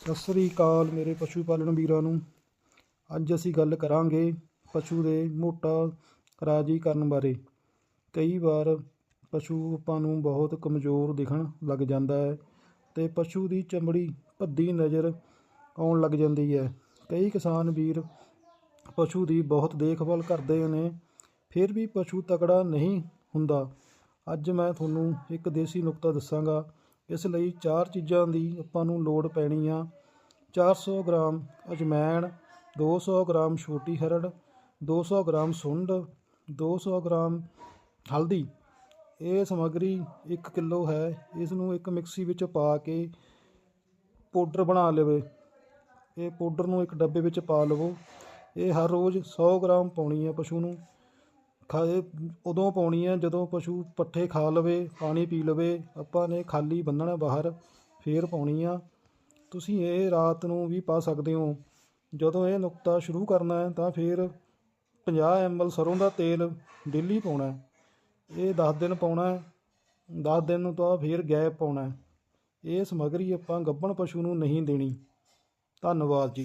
ਸਤਿ ਸ੍ਰੀ ਅਕਾਲ ਮੇਰੇ ਪਸ਼ੂ ਪਾਲਣ ਵੀਰਾਂ ਨੂੰ। ਅੱਜ ਅਸੀਂ ਗੱਲ ਕਰਾਂਗੇ ਪਸ਼ੂ ਦੇ ਮੋਟਾ ਰਾਜੀ ਕਰਨ ਬਾਰੇ। ਕਈ ਵਾਰ ਪਸ਼ੂ ਆਪਾਂ ਨੂੰ ਬਹੁਤ ਕਮਜ਼ੋਰ ਦਿਖਣ ਲੱਗ ਜਾਂਦਾ ਹੈ ਤੇ ਪਸ਼ੂ ਦੀ ਚਮੜੀ ਭੱਦੀ ਨਜ਼ਰ ਆਉਣ ਲੱਗ ਜਾਂਦੀ ਹੈ। ਕਈ ਕਿਸਾਨ ਵੀਰ ਪਸ਼ੂ ਦੀ ਬਹੁਤ ਦੇਖਭਾਲ ਕਰਦੇ ਨੇ, ਫਿਰ ਵੀ ਪਸ਼ੂ ਤਕੜਾ ਨਹੀਂ ਹੁੰਦਾ। ਅੱਜ ਮੈਂ ਤੁਹਾਨੂੰ ਇੱਕ ਦੇਸੀ ਨੁਕਤਾ ਦੱਸਾਂਗਾ। ਇਸ ਲਈ ਚਾਰ ਚੀਜ਼ਾਂ ਦੀ ਆਪਾਂ ਨੂੰ ਲੋੜ ਪੈਣੀ ਆ। 400 ਗ੍ਰਾਮ ਅਜਮੈਣ 200 ਗ੍ਰਾਮ ਛੋਟੀ ਹਰੜ 200 ਗ੍ਰਾਮ ਸੁੰਡ 200 ਗ੍ਰਾਮ ਹਲਦੀ। ਇਹ ਸਮੱਗਰੀ 1 ਕਿਲੋ ਹੈ। ਇਸ ਨੂੰ ਇੱਕ ਮਿਕਸੀ ਵਿੱਚ ਪਾ ਕੇ ਪਾਊਡਰ ਬਣਾ ਲਵੇ। ਇਹ ਪਾਊਡਰ ਨੂੰ ਇੱਕ ਡੱਬੇ ਵਿੱਚ ਪਾ ਲਵੋ। ਇਹ ਹਰ ਰੋਜ਼ 100 ਗ੍ਰਾਮ ਪਾਉਣੀ ਹੈ ਪਸ਼ੂ ਨੂੰ। ਖਾ ਉਦੋਂ ਪਾਉਣੀ ਹੈ ਜਦੋਂ ਪਸ਼ੂ ਪੱਠੇ ਖਾ ਲਵੇ, ਪਾਣੀ ਪੀ ਲਵੇ, ਆਪਾਂ ਨੇ ਖਾਲੀ ਬੰਨਣਾ ਬਾਹਰ, ਫੇਰ ਪਾਉਣੀ ਆ। ਤੁਸੀਂ ਇਹ ਰਾਤ ਨੂੰ ਵੀ ਪਾ ਸਕਦੇ ਹੋ। ਜਦੋਂ ਇਹ ਨੁਕਤਾ ਸ਼ੁਰੂ ਕਰਨਾ ਹੈ, ਤਾਂ ਫਿਰ 50 ml ਸਰੋਂ ਦਾ ਤੇਲ ਡੇਲੀ ਪਾਉਣਾ ਇਹ 10 ਦਿਨ ਪਾਉਣਾ ਹੈ 10 ਦਿਨ ਤੋਂ ਫਿਰ ਗੈਪ ਪਾਉਣਾ ਇਹ ਸਮੱਗਰੀ ਆਪਾਂ ਗੱਭਣ ਪਸ਼ੂ ਨੂੰ ਨਹੀਂ ਦੇਣੀ। ਧੰਨਵਾਦ ਜੀ।